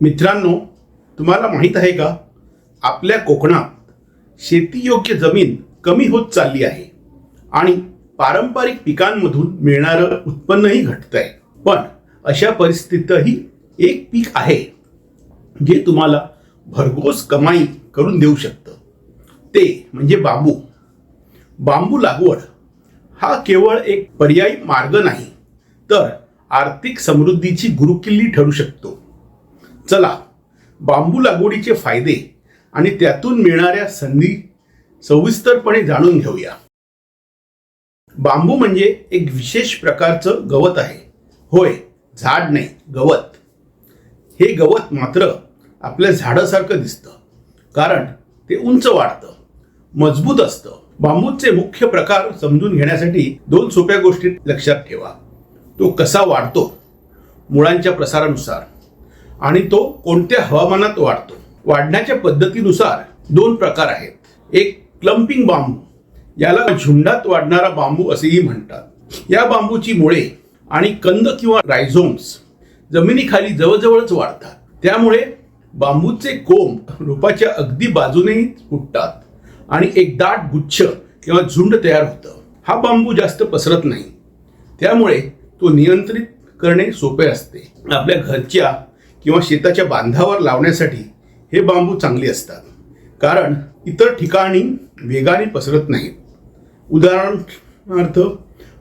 मित्रांनो तुम्हाला माहीत आहे का? आपल्या कोकणात शेतीयोग्य जमीन कमी होत चालली आहे आणि पारंपरिक पिकांमधून मिळणारं उत्पन्नही घटत आहे पण अशा परिस्थितीतही एक पीक आहे जे तुम्हाला भरघोस कमाई करून देऊ शकतं. ते म्हणजे बांबू. बांबू लागवड हा केवळ एक पर्यायी मार्ग नाही तर आर्थिक समृद्धीची गुरुकिल्ली ठरू शकतो. चला बांबू लागवडीचे फायदे आणि त्यातून मिळणाऱ्या संधी सविस्तरपणे जाणून घेऊया. बांबू म्हणजे एक विशेष प्रकारचं गवत आहे. होय झाड नाही गवत. हे गवत मात्र आपल्या झाडासारखं दिसतं कारण ते उंच वाढतं मजबूत असतं. बांबूचे मुख्य प्रकार समजून घेण्यासाठी दोन सोप्या गोष्टी लक्षात ठेवा. तो कसा वाढतो? मुळांच्या प्रसारानुसार. आणि तो कोणत्या हवामानात वाढतो? वाढण्याच्या पद्धतीनुसार दोन प्रकार आहेत. एक क्लम्पिंग बांबू. याला झुंडात वाढणारा बांबू असेही म्हणतात. या बांबूची मुळे आणि कंद किंवा रायझोम्स जमिनीखाली जवळजवळच वाढतात. त्यामुळे बांबूचे कोंब रोपाच्या अगदी बाजूनेही फुटतात आणि एक दाट गुच्छ किंवा झुंड तयार होतं. हा बांबू जास्त पसरत नाही. त्यामुळे तो नियंत्रित करणे सोपे असते. आपल्या घरच्या किंवा शेताच्या बांधावर लावण्यासाठी हे बांबू चांगले असतात. कारण इतर ठिकाणी वेगाने पसरत नाहीत उदाहरणार्थ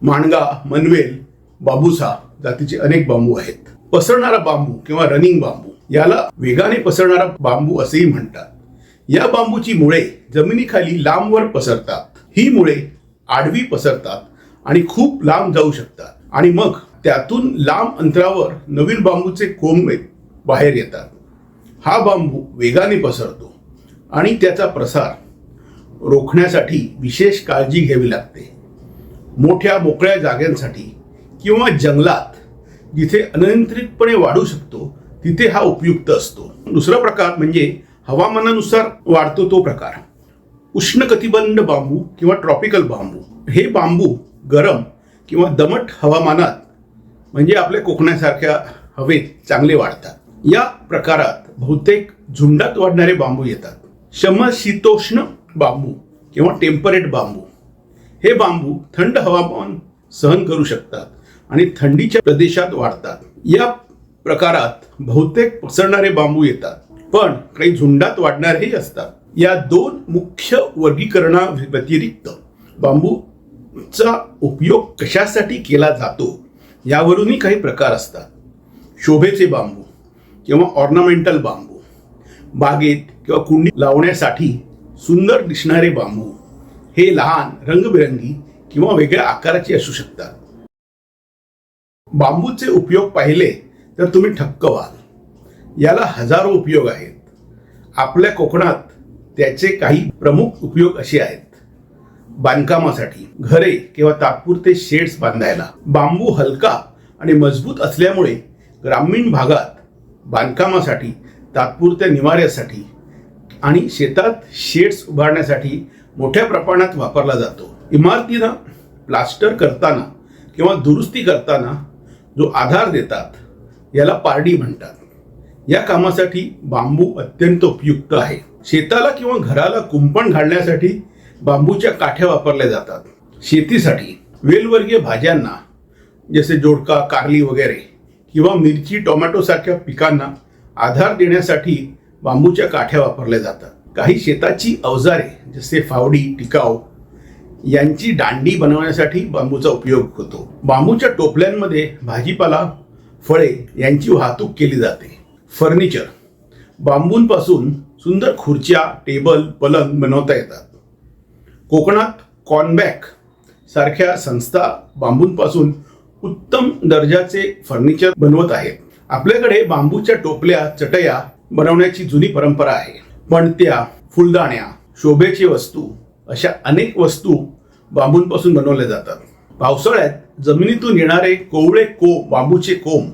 माणगा मनवेल बाबूसा जातीचे अनेक बांबू आहेत. पसरणारा बांबू किंवा रनिंग बांबू याला वेगाने पसरणारा बांबू असेही म्हणतात. या बांबूची मुळे जमिनीखाली लांबवर पसरतात. ही मुळे आडवी पसरतात आणि खूप लांब जाऊ शकतात. आणि मग त्यातून लांब अंतरावर नवीन बांबूचे कोंब बाहेर येतात. हा बांबू वेगाने पसरतो आणि त्याचा प्रसार रोखण्यासाठी विशेष काळजी घ्यावी लागते. मोठ्या मोकळ्या जागांसाठी किंवा जंगलात जिथे अनियंत्रितपणे वाढू शकतो तिथे हा उपयुक्त असतो. दुसरा प्रकार म्हणजे हवामानानुसार वाढतो तो प्रकार. उष्णकटिबंध बांबू किंवा ट्रॉपिकल बांबू. हे बांबू गरम किंवा दमट हवामानात म्हणजे आपल्या कोकणासारख्या हवेत चांगले वाढतात. या प्रकारात बहुतेक झुंडात वाढणारे बांबू येतात. समशीतोष्ण बांबू किंवा टेम्परेट बांबू. हे बांबू थंड हवामान सहन करू शकतात आणि थंडीच्या प्रदेशात वाढतात. या प्रकारात बहुतेक पसरणारे बांबू येतात पण काही झुंडात वाढणारेही असतात. या दोन मुख्य वर्गीकरणा व्यतिरिक्त बांबूचा उपयोग कशासाठी केला जातो यावरूनही काही प्रकार असतात. शोभेचे बांबू किंवा ऑर्नामेंटल बांबू बागेत किंवा कुंडी लावण्यासाठी सुंदर दिसणारे बांबू हे लहान रंगबिरंगी किंवा वेगळ्या आकाराचे असू शकतात. बांबूचे उपयोग पाहिले तर तुम्ही ठक्क व्हाल. याला हजारो उपयोग आहेत. आपल्या कोकणात त्याचे काही प्रमुख उपयोग असे आहेत. बांधकामासाठी घरे किंवा तात्पुरते शेड्स बांधायला. बांबू हलका आणि मजबूत असल्यामुळे ग्रामीण भागात बांधकामासाठी तात्पुरत्या निवाऱ्यासाठी आणि शेतात शेड्स उभारण्यासाठी मोठ्या प्रमाणात वापरला जातो. इमारतींना प्लास्टर करताना किंवा दुरुस्ती करताना जो आधार देतात याला पारडी म्हणतात. या कामासाठी बांबू अत्यंत उपयुक्त आहे. शेताला किंवा घराला कुंपण घालण्यासाठी बांबूच्या काठ्या वापरल्या जातात. शेतीसाठी वेलवर्गीय भाज्यांना जसे जोडका कारली वगैरे किंवा मिरची टोमॅटोसारख्या पिकांना आधार देण्यासाठी बांबूच्या काठ्या वापरल्या जातात. काही शेताची अवजारे जसे फावडी टिकाव यांची दांडी बनवण्यासाठी बांबूचा उपयोग होतो. बांबूच्या टोपल्यांमध्ये भाजीपाला फळे यांची वाहतूक केली जाते. फर्निचर. बांबूंपासून सुंदर खुर्च्या टेबल पलंग बनवता येतात. कोकणात कॉनबॅक सारख्या संस्था बांबूंपासून उत्तम दर्जाचे फर्निचर बनवत आहेत आपल्याकडे बांबूच्या टोपल्या चटया बनवण्याची जुनी परंपरा आहे. पणत्या फुलदाण्या शोभेची वस्तू अशा अनेक वस्तू बांबूंपासून बनवल्या जातात. पावसाळ्यात जमिनीतून येणारे कोवळे को बांबूचे कोंब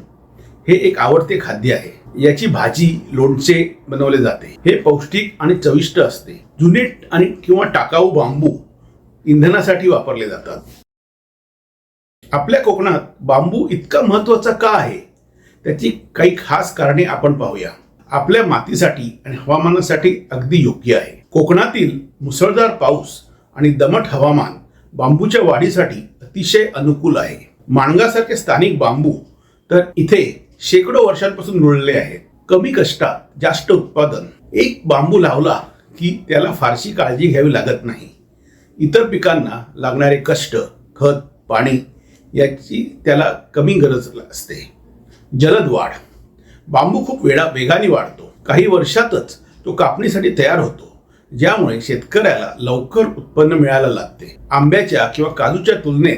हे एक आवडते खाद्य आहे. याची भाजी लोणचे बनवले जाते. हे पौष्टिक आणि चविष्ट असते. जुने आणि किंवा टाकाऊ बांबू इंधनासाठी वापरले जातात. आपल्या कोकणात बांबू इतका महत्त्वाचा का आहे? त्याची काही खास कारणे आपण पाहूया. आपल्या मातीसाठी आणि हवामानासाठी अगदी योग्य आहे. कोकणातील मुसळधार पाऊस आणि दमट हवामान बांबूच्या वाढीसाठी अतिशय अनुकूल आहे. माणगासारखे स्थानिक बांबू तर इथे शेकडो वर्षांपासून रुळले आहेत. कमी कष्टात जास्त उत्पादन. एक बांबू लावला की त्याला फारशी काळजी घ्यावी लागत नाही. इतर पिकांना लागणारे कष्ट खत पाणी याची त्याला कमी गरज असते. जलद वाढ. बांबू खूप वेळा वेगाने वाढतो. काही वर्षातच तो कापणीसाठी तयार होतो. ज्यामुळे शेतकऱ्याला लवकर उत्पन्न मिळायला लागते. आंब्याच्या किंवा काजूच्या तुलनेत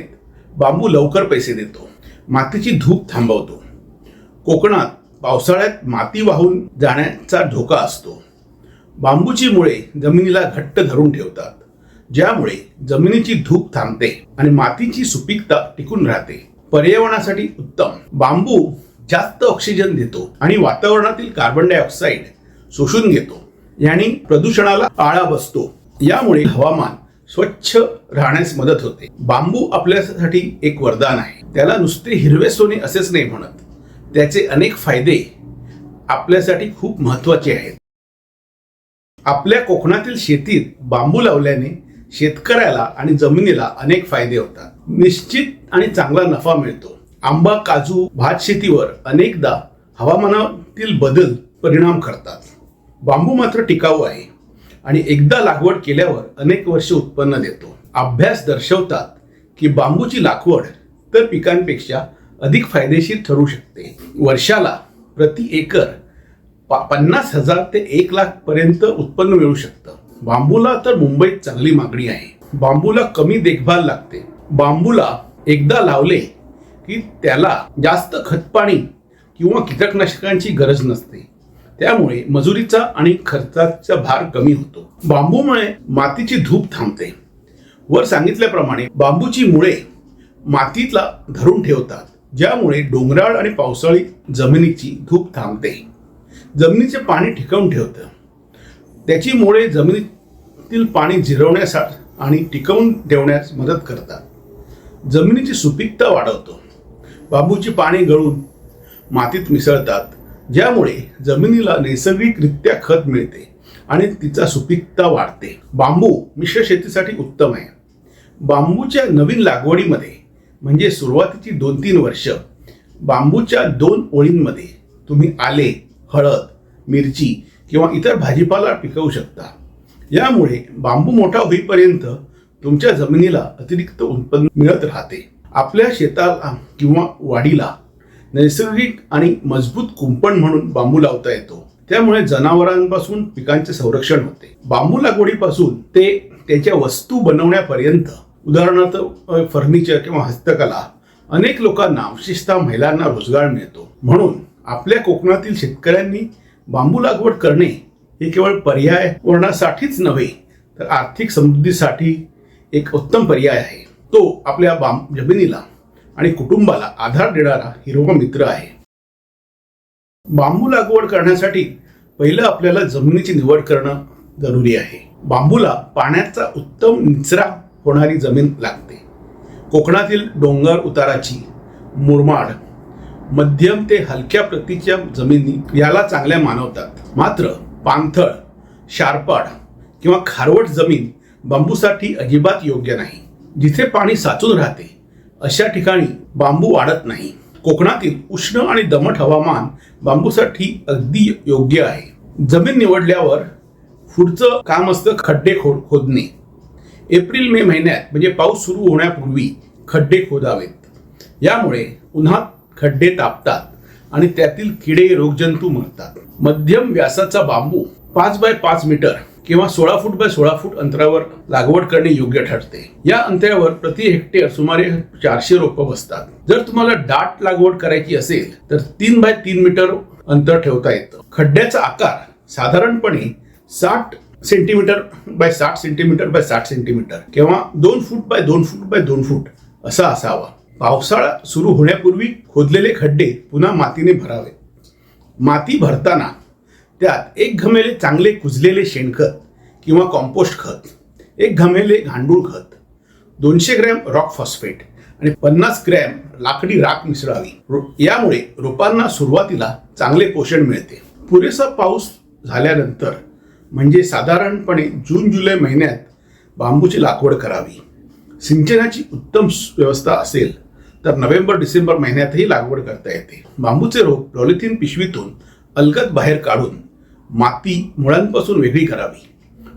बांबू लवकर पैसे देतो. मातीची धूप थांबवतो. कोकणात पावसाळ्यात माती वाहून जाण्याचा धोका असतो. बांबूची मुळे जमिनीला घट्ट धरून ठेवतात. ज्यामुळे जमिनीची धूप थांबते आणि मातीची सुपीकता टिकून राहते. पर्यावरणासाठी उत्तम. बांबू जास्त ऑक्सिजन देतो आणि वातावरणातील कार्बन डायऑक्साईड शोषून घेतो. याने प्रदूषणाला आळा बसतो. यामुळे हवामान स्वच्छ राहण्यास मदत होते. बांबू आपल्यासाठी एक वरदान आहे. त्याला नुसते हिरवे सोने असेच नाही म्हणत. त्याचे अनेक फायदे आपल्यासाठी खूप महत्त्वाचे आहेत. आपल्या कोकणातील शेतीत बांबू लावल्याने शेतकऱ्याला आणि जमिनीला अनेक फायदे होतात. निश्चित आणि चांगला नफा मिळतो. आंबा काजू भात शेतीवर अनेकदा हवामानातील बदल परिणाम करतात. बांबू मात्र टिकाऊ आहे आणि एकदा लागवड केल्यावर अनेक वर्ष उत्पन्न देतो. अभ्यास दर्शवतात की बांबूची लागवड तर पिकांपेक्षा अधिक फायदेशीर ठरू शकते. वर्षाला प्रति एकर पन्नास हजार ते एक लाख पर्यंत उत्पन्न मिळू शकतं. बांबूला तर मुंबईत चांगली मागणी आहे. बांबूला कमी देखभाल लागते. बांबूला एकदा लावले की त्याला जास्त खतपाणी किंवा कीटकनाशकांची गरज नसते. त्यामुळे मजुरीचा आणि खर्चाचा भार कमी होतो. बांबूमुळे मातीची धूप थांबते. वर सांगितल्याप्रमाणे बांबूची मुळे मातीतला धरून ठेवतात. ज्यामुळे डोंगराळ आणि पावसाळी जमिनीची धूप थांबते. जमिनीचे पाणी टिकवून ठेवतं. त्याची मुळे जमिनीतील पाणी जिरवण्यासाठी आणि टिकवून ठेवण्यास मदत करतात. जमिनीची सुपीकता वाढवतो. बांबूची पाणी गळून मातीत मिसळतात ज्यामुळे जमिनीला नैसर्गिकरित्या खत मिळते आणि तिचा सुपीकता वाढते. बांबू मिश्र शेतीसाठी उत्तम आहे. बांबूच्या नवीन लागवडीमध्ये म्हणजे सुरुवातीची दोन तीन वर्ष बांबूच्या दोन ओळींमध्ये तुम्ही आले हळद मिरची किंवा इतर भाजीपाला पिकवू शकता. यामुळे बांबू मोठा होईपर्यंत तुमच्या जमिनीला अतिरिक्त उत्पन्न मिळत राहते. आपल्या शेताला किंवा वाडीला नैसर्गिक आणि मजबूत कुंपण म्हणून बांबू लावता येतो. त्यामुळे जनावरांपासून पिकांचे संरक्षण होते. बांबू लागवडीपासून ते त्याच्या वस्तू बनवण्यापर्यंत उदाहरणार्थ फर्निचर किंवा हस्तकला अनेक लोकांना विशेषतः महिलांना रोजगार मिळतो. म्हणून आपल्या कोकणातील शेतकऱ्यांनी बांबू लागवड करणे हे केवळ पर्याय पर्यावरणासाठीच नव्हे तर आर्थिक समृद्धीसाठी एक उत्तम पर्याय आहे. तो आपल्या बांब जमिनीला आणि कुटुंबाला आधार देणारा हिरवा मित्र आहे. बांबू लागवड करण्यासाठी पहिलं आपल्याला जमिनीची निवड करणं जरुरी आहे. बांबूला पाण्याचा उत्तम निचरा होणारी जमीन लागते. कोकणातील डोंगर उताराची मुरमाड मध्यम ते हलक्या प्रतीच्या जमिनी याला चांगल्या मानवतात. मात्र पाणथळ शारपाड किंवा खारवट जमीन बांबूसाठी अजिबात योग्य नाही. जिथे पाणी साचून राहते अशा ठिकाणी बांबू वाढत नाही. कोकणातील उष्ण आणि दमट हवामान बांबूसाठी अगदी योग्य आहे. जमीन निवडल्यावर पुढचं काम असतं खड्डे खोद खोदणे. एप्रिल मे महिन्यात म्हणजे पाऊस सुरू होण्यापूर्वी खड्डे खोदावेत. यामुळे उन्हात खड्डे तापतात आणि त्यातील किडे रोगजंतू मरतात. मध्यम व्यासाचा बांबू पाच बाय पाच मीटर किंवा सोळा फूट बाय सोळा फूट अंतरावर लागवड करणे योग्य ठरते. या अंतरावर प्रति हेक्टर सुमारे चारशे रोपं बसतात. जर तुम्हाला दाट लागवड करायची असेल तर तीन बाय तीन मीटर अंतर ठेवता येतं. खड्ड्याचा आकार साधारणपणे साठ सेंटीमीटर बाय साठ सेंटीमीटर बाय साठ सेंटीमीटर किंवा दोन फूट बाय दोन फूट बाय दोन फूट असा असावा. पावसाळा सुरू होण्यापूर्वी खोदलेले खड्डे पुन्हा मातीने भरावे. माती भरताना त्यात एक घमेले चांगले कुजलेले शेणखत किंवा कॉम्पोस्ट खत एक घमेले गांडूळ खत दोनशे ग्रॅम रॉक फॉस्फेट आणि पन्नास ग्रॅम लाकडी राख मिसळावी. यामुळे रोपांना सुरुवातीला चांगले पोषण मिळते. पुरेसा पाऊस झाल्यानंतर म्हणजे साधारणपणे जून जुलै महिन्यात बांबूची लागवड करावी. सिंचनाची उत्तम व्यवस्था असेल तर नोव्हेंबर डिसेंबर महिन्यातही लागवड करता येते. बांबूचे रोप पॉलिथिन पिशवीतून अलगद बाहेर काढून माती मुळांपासून वेगळी करावी.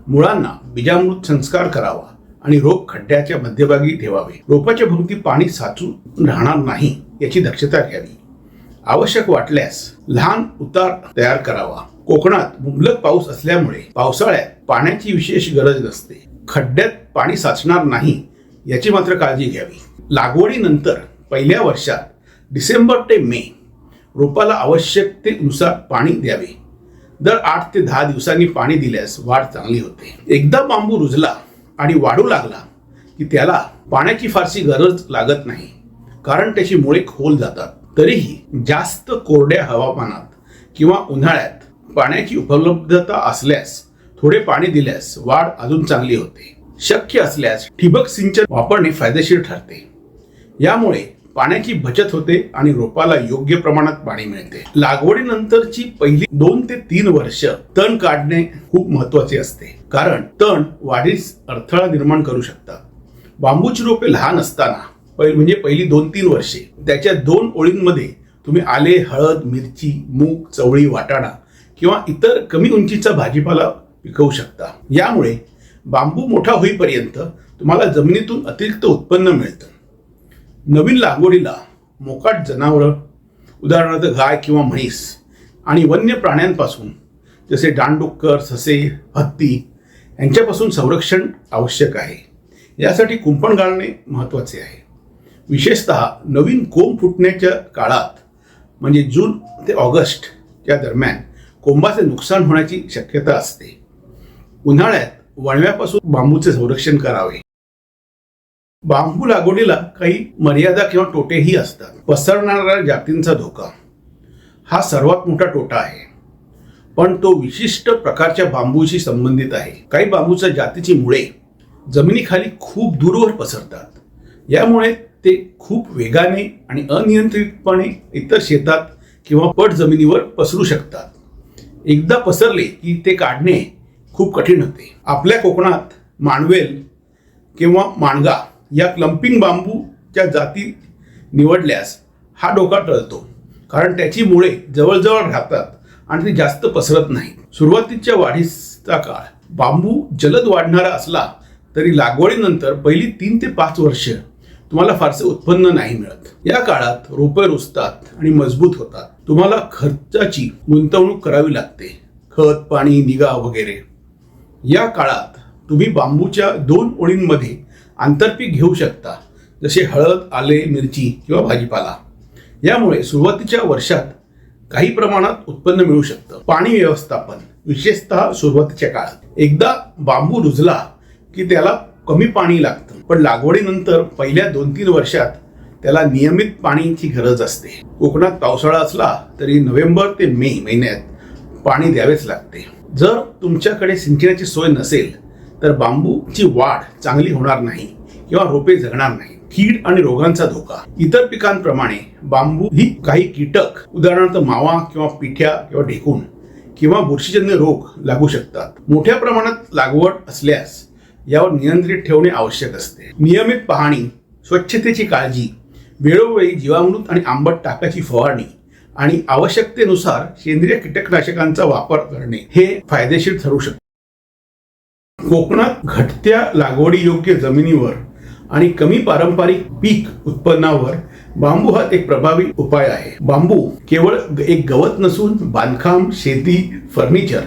मुळांना बीजामृत संस्कार करावा आणि रोप खड्ड्याच्या मध्यभागी ठेवावे. रोपाच्या भोवती पाणी साचून राहणार नाही याची दक्षता घ्यावी. आवश्यक वाटल्यास लहान उतार तयार करावा. कोकणात मुबलक पाऊस असल्यामुळे पावसाळ्यात पाण्याची विशेष गरज नसते. खड्ड्यात पाणी साचणार नाही याची मात्र काळजी घ्यावी. लागवडीनंतर पहिल्या वर्षात डिसेंबर ते मे रोपाला आवश्यकतेनुसार पाणी द्यावे. दर आठ ते दहा दिवसांनी पाणी दिल्यास वाढ चांगली होते. एकदा बांबू रुजला आणि वाढू लागला की त्याला पाण्याची फारशी गरज लागत नाही कारण त्याची मुळे खोल जातात. तरीही जास्त कोरड्या हवामानात किंवा उन्हाळ्यात पाण्याची उपलब्धता असल्यास थोडे पाणी दिल्यास वाढ अजून चांगली होते. शक्य असल्यास ठिबक सिंचन वापरणे फायदेशीर ठरते. यामुळे पाण्याची बचत होते आणि रोपाला योग्य प्रमाणात पाणी मिळते. लागवडीनंतरची पहिली दोन ते तीन वर्ष तण काढणे खूप महत्त्वाचे असते. कारण तण वाढीस अडथळा निर्माण करू शकतात. बांबूची रोपे लहान असताना पहिली म्हणजे पहिली दोन तीन वर्षे त्याच्या दोन ओळींमध्ये तुम्ही आले हळद मिरची मूग चवळी वाटाणा किंवा इतर कमी उंचीचा भाजीपाला पिकवू शकता. यामुळे बांबू मोठा होईपर्यंत तुम्हाला जमिनीतून अतिरिक्त उत्पन्न मिळतं. नवीन लागवडीला मोकाट जनावरं उदाहरणार्थ गाय किंवा म्हैस आणि वन्य प्राण्यांपासून जसे डांडुक्कर ससे हत्ती यांच्यापासून संरक्षण आवश्यक आहे. यासाठी कुंपण घालणे महत्त्वाचे आहे. विशेषतः नवीन कोंब फुटण्याच्या काळात म्हणजे जून ते ऑगस्ट या दरम्यान कोंबाचे नुकसान होण्याची शक्यता असते. उन्हाळ्यात वणव्यापासून बांबूचे संरक्षण करावे. बांबू लागवडीला काही मर्यादा किंवा तोटेही असतात. पसरणाऱ्या जातींचा धोका. हा सर्वात मोठा तोटा आहे. पण तो विशिष्ट प्रकारच्या बांबूशी संबंधित आहे. काही बांबूच्या जातीची मुळे जमिनीखाली खूप दूरवर पसरतात. यामुळे ते खूप वेगाने आणि अनियंत्रितपणे इतर शेतात किंवा पट जमिनीवर पसरू शकतात. एकदा पसरले की ते काढणे खूप कठीण होते. आपल्या कोकणात मांडवेल किंवा माणगा या क्लम्पिंग बांबूच्या जाती निवडल्यास हा डोका टळतो. कारण त्याची मुळे जवळजवळ राहतात आणि ती जास्त पसरत नाही. सुरुवातीच्या वाढीचा काळ बांबू जलद वाढणारा असला तरी लागवडीनंतर पहिली तीन ते पाच वर्ष तुम्हाला फारसे उत्पन्न नाही मिळत. या काळात रोपे रुजतात आणि मजबूत होतात. तुम्हाला खर्चाची गुंतवणूक करावी लागते. खत पाणी निगा वगैरे. या काळात तुम्ही बांबूच्या दोन ओळींमध्ये आंतरपीक घेऊ शकता जसे हळद आले मिरची किंवा भाजीपाला. यामुळे सुरुवातीच्या वर्षात काही प्रमाणात उत्पन्न मिळू शकतं. पाणी व्यवस्थापन विशेषतः सुरुवातीच्या काळात. एकदा बांबू रुजला की त्याला कमी पाणी लागतं. पण लागवडीनंतर पहिल्या दोन तीन वर्षात त्याला नियमित पाण्याची गरज असते. कोकणात पावसाळा असला तरी नोव्हेंबर ते मे महिन्यात पाणी द्यावेच लागते. जर तुमच्याकडे सिंचनाची सोय नसेल तर बांबूची वाढ चांगली होणार नाही किंवा रोपे जगणार नाही. कीड आणि रोगांचा धोका. इतर पिकांप्रमाणे बांबू ही काही कीटक उदाहरणार्थ मावा किंवा पिठ्या किंवा ढेकून किंवा बुरशीजन्य रोग लागू शकतात. मोठ्या प्रमाणात लागवड असल्यास यावर नियंत्रित ठेवणे आवश्यक असते. नियमित पाहणी स्वच्छतेची काळजी वेळोवेळी जीवामृत आणि आंबट टाकाची फवारणी आणि आवश्यकतेनुसार सेंद्रिय कीटकनाशकांचा वापर करणे हे फायदेशीर ठरू शकते. कोकणात घटत्या लागवडी योग्य जमिनीवर आणि कमी पारंपरिक पीक उत्पन्नावर बांबू हा एक प्रभावी उपाय आहे. बांबू केवळ एक गवत नसून बांधकाम शेती फर्निचर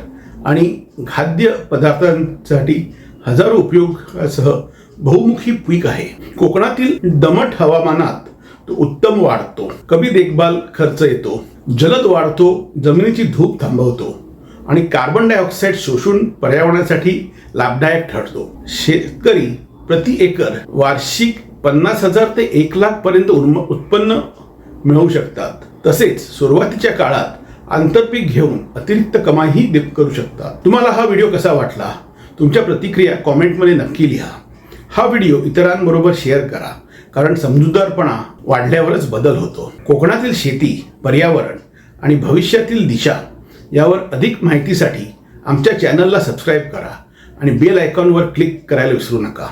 आणि खाद्य पदार्थांसाठी हजारो उपयोगासह बहुमुखी पीक आहे. कोकणातील दमट हवामानात तो उत्तम वाढतो. कमी देखभाल खर्च येतो. जलद वाढतो. जमिनीची धूप थांबवतो. आणि कार्बन डायऑक्साईड शोषून पर्यावरणासाठी लाभदायक ठरतो. शेतकरी प्रति एकर वार्षिक पन्नास हजार ते एक लाख पर्यंत उत्पन्न मिळवू शकतात. तसेच सुरुवातीच्या काळात आंतरपीक घेऊन अतिरिक्त कमाईही करू शकतात. तुम्हाला हा व्हिडिओ कसा वाटला? तुमच्या प्रतिक्रिया कॉमेंटमध्ये नक्की लिहा. हा व्हिडिओ इतरांबरोबर शेअर करा कारण समजूतदारपणा वाढल्यावरच बदल होतो. कोकणातील शेती पर्यावरण आणि भविष्यातील दिशा यावर अधिक माहितीसाठी आमच्या चॅनलला सबस्क्राईब करा आणि बेल आयकॉनवर क्लिक करायला विसरू नका.